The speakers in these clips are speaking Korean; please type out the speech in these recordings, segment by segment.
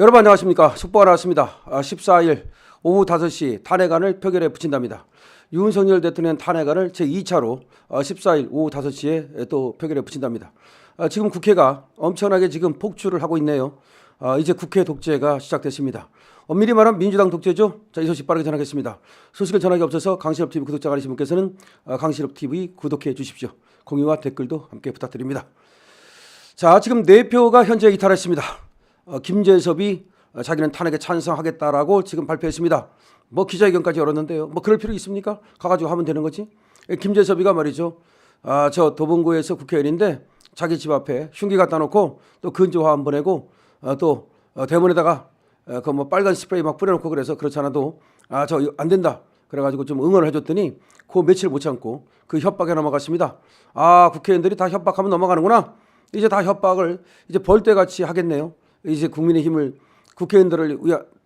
여러분 안녕하십니까. 속보가 나왔습니다. 아, 14일 오후 5시 탄핵안을 표결에 붙인답니다. 윤석열 대통령 탄핵안을 제2차로 14일 오후 5시에 또 표결에 붙인답니다. 아, 지금 국회가 엄청나게 지금 폭주를 하고 있네요. 아, 이제 국회 독재가 시작됐습니다. 엄밀히 말하면 민주당 독재죠. 자, 이 소식 빠르게 전하겠습니다. 소식을 전하기 앞서서 강실업 TV 구독자 가리신 분께서는 아, 강실업 TV 구독해 주십시오. 공유와 댓글도 함께 부탁드립니다. 자, 지금 네 표가 현재 이탈했습니다. 어, 김재섭이 어, 자기는 탄핵에 찬성하겠다라고 지금 발표했습니다. 뭐 기자회견까지 열었는데요. 뭐 그럴 필요 있습니까? 가가지고 하면 되는 거지. 예, 김재섭이가 말이죠. 아, 저 도봉구에서 국회의원인데 자기 집 앞에 흉기 갖다 놓고 또 근조화 한번 내고 어, 또 어, 대문에다가 어, 그뭐 빨간 스프레이 막 뿌려놓고 그래서 그렇지 않아도 아 저 안 된다. 그래가지고 좀 응원을 해줬더니 그 며칠 못 참고 그 협박에 넘어갔습니다. 아 국회의원들이 다 협박하면 넘어가는구나. 이제 다 협박을 이제 벌떼같이 하겠네요. 이제 국민의힘을 국회의원들을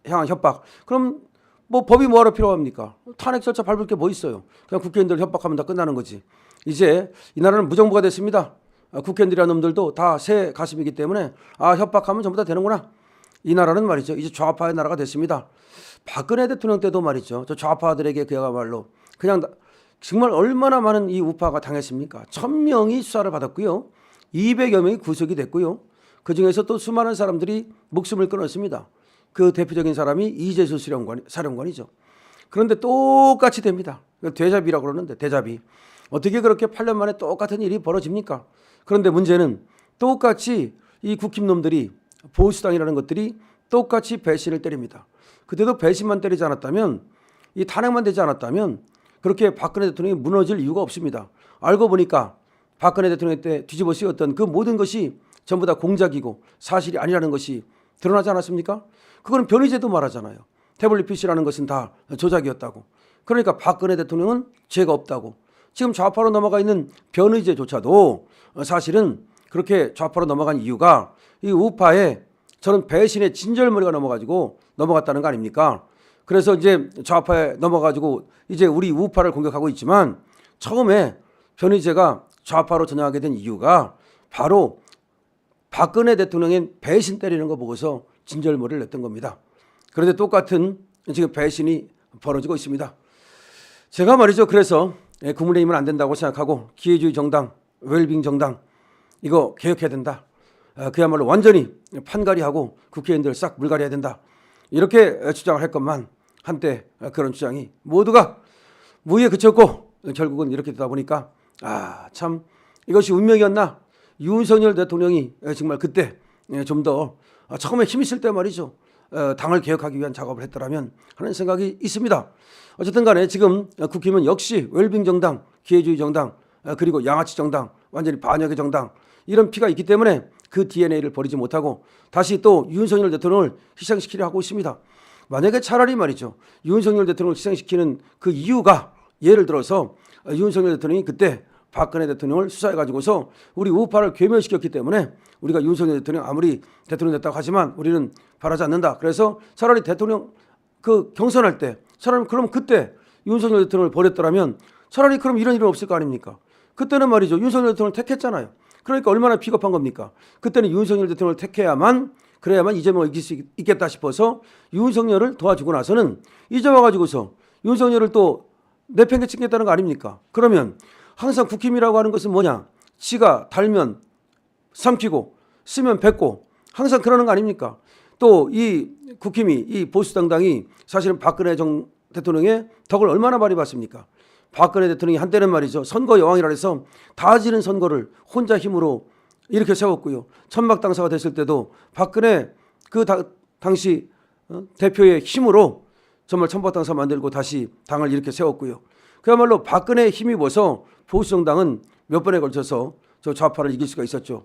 향한 협박. 그럼 뭐 법이 뭐하러 필요합니까? 탄핵 절차 밟을 게 뭐 있어요? 그냥 국회의원들 협박하면 다 끝나는 거지. 이제 이 나라는 무정부가 됐습니다. 아, 국회의원들이라는 놈들도 다 새 가슴이기 때문에 아 협박하면 전부 다 되는구나. 이 나라는 말이죠. 이제 좌파의 나라가 됐습니다. 박근혜 대통령 때도 말이죠. 저 좌파들에게 그야말로 그냥 나- 정말 얼마나 많은 이 우파가 당했습니까? 천 명이 수사를 받았고요. 200여 명이 구속이 됐고요. 그 중에서 또 수많은 사람들이 목숨을 끊었습니다. 그 대표적인 사람이 이재수 수령관, 사령관이죠. 그런데 똑같이 됩니다. 대자비라고 그러는데 대자비. 어떻게 그렇게 8년 만에 똑같은 일이 벌어집니까? 그런데 문제는 똑같이 이 국힘놈들이 보수당이라는 것들이 똑같이 배신을 때립니다. 그때도 배신만 때리지 않았다면 이 탄핵만 되지 않았다면 그렇게 박근혜 대통령이 무너질 이유가 없습니다. 알고 보니까 박근혜 대통령 때 뒤집어 씌웠던 그 모든 것이 전부 다 공작이고 사실이 아니라는 것이 드러나지 않았습니까? 그거는 변희재도 말하잖아요. 태블릿 PC라는 것은 다 조작이었다고. 그러니까 박근혜 대통령은 죄가 없다고. 지금 좌파로 넘어가 있는 변의제조차도 사실은 그렇게 좌파로 넘어간 이유가 이 우파에 저런 배신의 진절머리가 넘어가지고 넘어갔다는 거 아닙니까? 그래서 이제 좌파에 넘어가지고 이제 우리 우파를 공격하고 있지만 처음에 변희재가 좌파로 전향하게 된 이유가 바로 박근혜 대통령의 배신 때리는 거 보고서 진절머리를 냈던 겁니다. 그런데 똑같은 지금 배신이 벌어지고 있습니다. 제가 말이죠. 그래서 예, 국민의힘은 안 된다고 생각하고 기회주의 정당, 웰빙 정당 이거 개혁해야 된다. 아, 그야말로 완전히 판가리하고 국회의원들 싹 물갈이해야 된다. 이렇게 주장을 할 것만 한때 그런 주장이 모두가 무위에 그쳤고 결국은 이렇게 되다 보니까 아 참 이것이 운명이었나 윤석열 대통령이 정말 그때 좀 더 처음에 힘 있을 때 말이죠 어, 당을 개혁하기 위한 작업을 했더라면 하는 생각이 있습니다. 어쨌든 간에 지금 국힘은 역시 웰빙 정당, 기회주의 정당 어, 그리고 양아치 정당, 완전히 반역의 정당 이런 피가 있기 때문에 그 DNA를 버리지 못하고 다시 또 윤석열 대통령을 희생시키려 하고 있습니다. 만약에 차라리 말이죠. 윤석열 대통령을 희생시키는 그 이유가 예를 들어서 어, 윤석열 대통령이 그때 박근혜 대통령을 수사해 가지고서 우리 우파를 괴멸시켰기 때문에 우리가 윤석열 대통령 아무리 대통령 됐다고 하지만 우리는 바라지 않는다. 그래서 차라리 대통령 그 경선할 때 차라리 그럼 그때 윤석열 대통령을 버렸더라면 차라리 그럼 이런 일은 없을 거 아닙니까? 그때는 말이죠. 윤석열 대통령을 택했잖아요. 그러니까 얼마나 비겁한 겁니까? 그때는 윤석열 대통령을 택해야만 그래야만 이재명을 이길 수 있- 있겠다 싶어서 윤석열을 도와주고 나서는 이제 와가지고서 윤석열을 또 내팽개치겠다는 거 아닙니까? 그러면 항상 국힘이라고 하는 것은 뭐냐? 지가 달면 삼키고 쓰면 뱉고 항상 그러는 거 아닙니까? 또 이 국힘이 이 보수 당당이 사실은 박근혜 정 대통령의 덕을 얼마나 많이 봤습니까? 박근혜 대통령이 한때는 말이죠 선거 여왕이라 해서 다 지는 선거를 혼자 힘으로 이렇게 세웠고요 천막 당사가 됐을 때도 박근혜 그 다- 당시 어? 대표의 힘으로 정말 천막 당사 만들고 다시 당을 이렇게 세웠고요 그야말로 박근혜에 힘입어서 보수정당은 몇 번에 걸쳐서 저 좌파를 이길 수가 있었죠.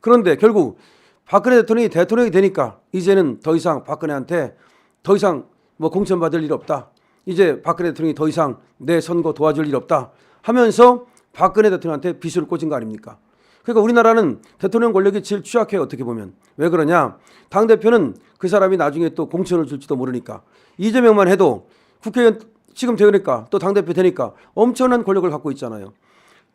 그런데 결국 박근혜 대통령이 대통령이 되니까 이제는 더 이상 박근혜한테 더 이상 뭐 공천받을 일 없다. 이제 박근혜 대통령이 더 이상 내 선거 도와줄 일 없다 하면서 박근혜 대통령한테 비수를 꽂은 거 아닙니까? 그러니까 우리나라는 대통령 권력이 제일 취약해요 어떻게 보면 왜 그러냐 당 대표는 그 사람이 나중에 또 공천을 줄지도 모르니까 이재명만 해도 국회의원 지금 되니까 또 당 대표 되니까 엄청난 권력을 갖고 있잖아요.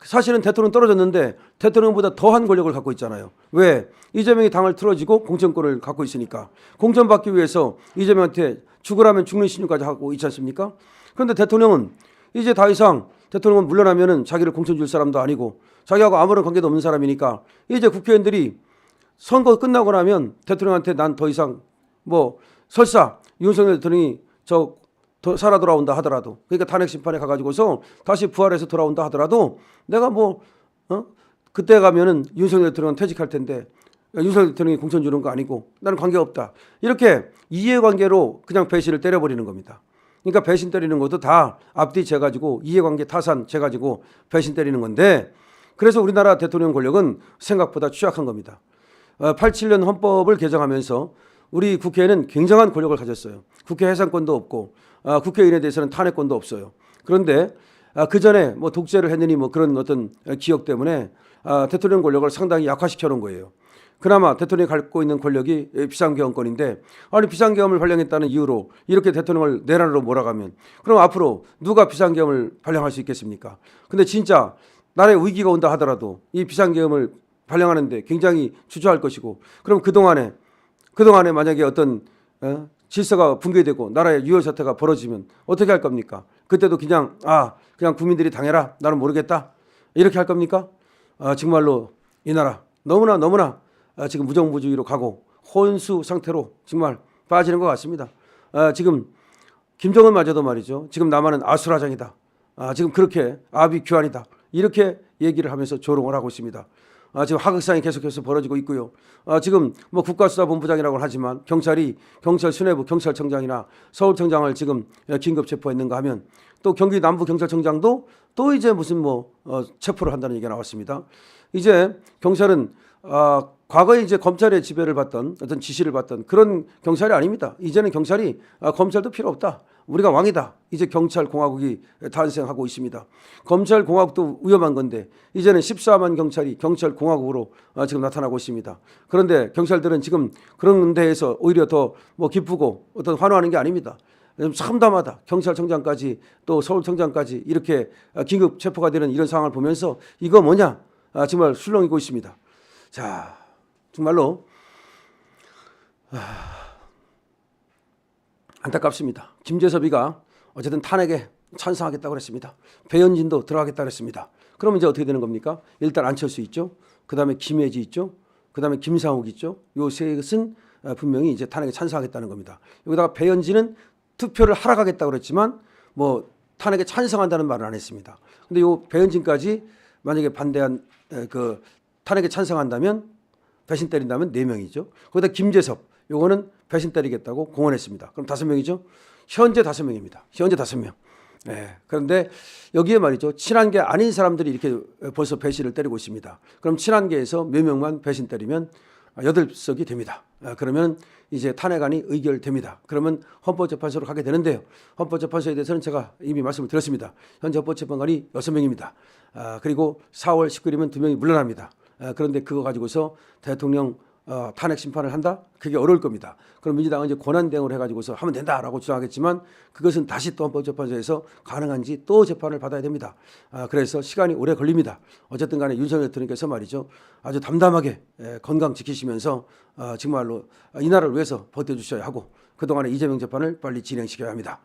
사실은 대통령 떨어졌는데 대통령보다 더한 권력을 갖고 있잖아요. 왜? 이재명이 당을 틀어지고 공천권을 갖고 있으니까. 공천받기 위해서 이재명한테 죽으라면 죽는 신유까지 하고 있지 않습니까? 그런데 대통령은 이제 더 이상 대통령은 물러나면은 자기를 공천 줄 사람도 아니고 자기하고 아무런 관계도 없는 사람이니까 이제 국회의원들이 선거 끝나고 나면 대통령한테 난 더 이상 뭐 설사 윤석열 대통령이 저 도- 살아 돌아온다 하더라도 그러니까 탄핵 심판에 가가지고서 다시 부활해서 돌아온다 하더라도 내가 뭐 어? 그때 가면은 윤석열 대통령은 퇴직할 텐데 윤석열 대통령이 공천 주는 거 아니고 나는 관계 없다 이렇게 이해관계로 그냥 배신을 때려버리는 겁니다. 그러니까 배신 때리는 것도 다 앞뒤 재가지고 이해관계 타산 재가지고 배신 때리는 건데 그래서 우리나라 대통령 권력은 생각보다 취약한 겁니다. 87년 헌법을 개정하면서 우리 국회에는 굉장한 권력을 가졌어요. 국회 해산권도 없고 아, 국회의원에 대해서는 탄핵권도 없어요. 그런데 아, 그 전에 뭐 독재를 했느니 뭐 그런 어떤 기억 때문에 아, 대통령 권력을 상당히 약화시켜 놓은 거예요. 그나마 대통령이 갖고 있는 권력이 비상계엄권인데 아니 비상계엄을 발령했다는 이유로 이렇게 대통령을 내란으로 몰아가면 그럼 앞으로 누가 비상계엄을 발령할 수 있겠습니까? 근데 진짜 나라에 위기가 온다 하더라도 이 비상계엄을 발령하는데 굉장히 주저할 것이고 그럼 그동안에 그동안에 만약에 어떤 어? 질서가 붕괴되고 나라의 유혈 사태가 벌어지면 어떻게 할 겁니까? 그때도 그냥 아 그냥 국민들이 당해라 나는 모르겠다 이렇게 할 겁니까? 아, 정말로 이 나라 너무나 너무나 아, 지금 무정부주의로 가고 혼수 상태로 정말 빠지는 것 같습니다. 아, 지금 김정은마저도 말이죠. 지금 남한은 아수라장이다. 아, 지금 그렇게 아비 규환이다. 이렇게 얘기를 하면서 조롱을 하고 있습니다. 아, 지금 하극상이 계속해서 벌어지고 있고요. 아, 지금 뭐 국가수사본부장이라고는 하지만 경찰이 경찰 수뇌부 경찰청장이나 서울청장을 지금 긴급 체포했는가 하면 또 경기 남부 경찰청장도 또 이제 무슨 뭐 어, 체포를 한다는 얘기가 나왔습니다. 이제 경찰은 아, 과거에 이제 검찰의 지배를 받던 어떤 지시를 받던 그런 경찰이 아닙니다. 이제는 경찰이 아, 검찰도 필요 없다. 우리가 왕이다. 이제 경찰 공화국이 탄생하고 있습니다. 검찰 공화국도 위험한 건데 이제는 14만 경찰이 경찰 공화국으로 아, 지금 나타나고 있습니다. 그런데 경찰들은 지금 그런 데에서 오히려 더 뭐 기쁘고 어떤 환호하는 게 아닙니다. 좀 참담하다. 경찰청장까지 또 서울청장까지 이렇게 아, 긴급 체포가 되는 이런 상황을 보면서 이거 뭐냐? 아, 정말 술렁이고 있습니다. 자, 정말로 아, 안타깝습니다. 김재섭이가 어쨌든 탄핵에 찬성하겠다고 그랬습니다. 배현진도 들어가겠다고 했습니다. 그러면 이제 어떻게 되는 겁니까? 일단 안철수 있죠. 그 다음에 김혜지 있죠. 그 다음에 김상욱 있죠. 요 셋은 어, 분명히 이제 탄핵에 찬성하겠다는 겁니다. 여기다가 배현진은 투표를 하러 가겠다고 그랬지만 뭐 탄핵에 찬성한다는 말은 안 했습니다. 근데 요 배현진까지 만약에 반대한 에, 그 탄핵에 찬성한다면 배신 때린다면 네 명이죠. 거기다 김재섭 요거는 배신 때리겠다고 공언했습니다. 그럼 다섯 명이죠. 현재 다섯 명입니다. 현재 다섯 명. 네. 그런데 여기에 말이죠. 친한 게 아닌 사람들이 이렇게 벌써 배신을 때리고 있습니다. 그럼 친한 게에서 몇 명만 배신 때리면 여덟 석이 됩니다. 아, 그러면 이제 탄핵안이 의결됩니다. 그러면 헌법재판소로 가게 되는데요. 헌법재판소에 대해서는 제가 이미 말씀을 드렸습니다. 현재 헌법재판관이 여섯 명입니다. 아, 그리고 4월 19일이면 두 명이 물러납니다. 아, 그런데 그거 가지고서 대통령 어, 탄핵 심판을 한다? 그게 어려울 겁니다. 그럼 민주당은 이제 권한 대응을 해가지고서 하면 된다라고 주장하겠지만 그것은 다시 또 헌법재판소에서 가능한지 또 재판을 받아야 됩니다. 아, 그래서 시간이 오래 걸립니다. 어쨌든 간에 윤석열 대통령께서 말이죠. 아주 담담하게 에, 건강 지키시면서 아, 정말로 이 나라를 위해서 버텨주셔야 하고 그동안에 이재명 재판을 빨리 진행시켜야 합니다.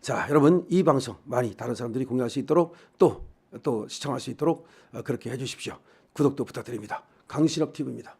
자, 여러분 이 방송 많이 다른 사람들이 공유할 수 있도록 또, 또 시청할 수 있도록 어, 그렇게 해주십시오. 구독도 부탁드립니다. 강신업 TV입니다.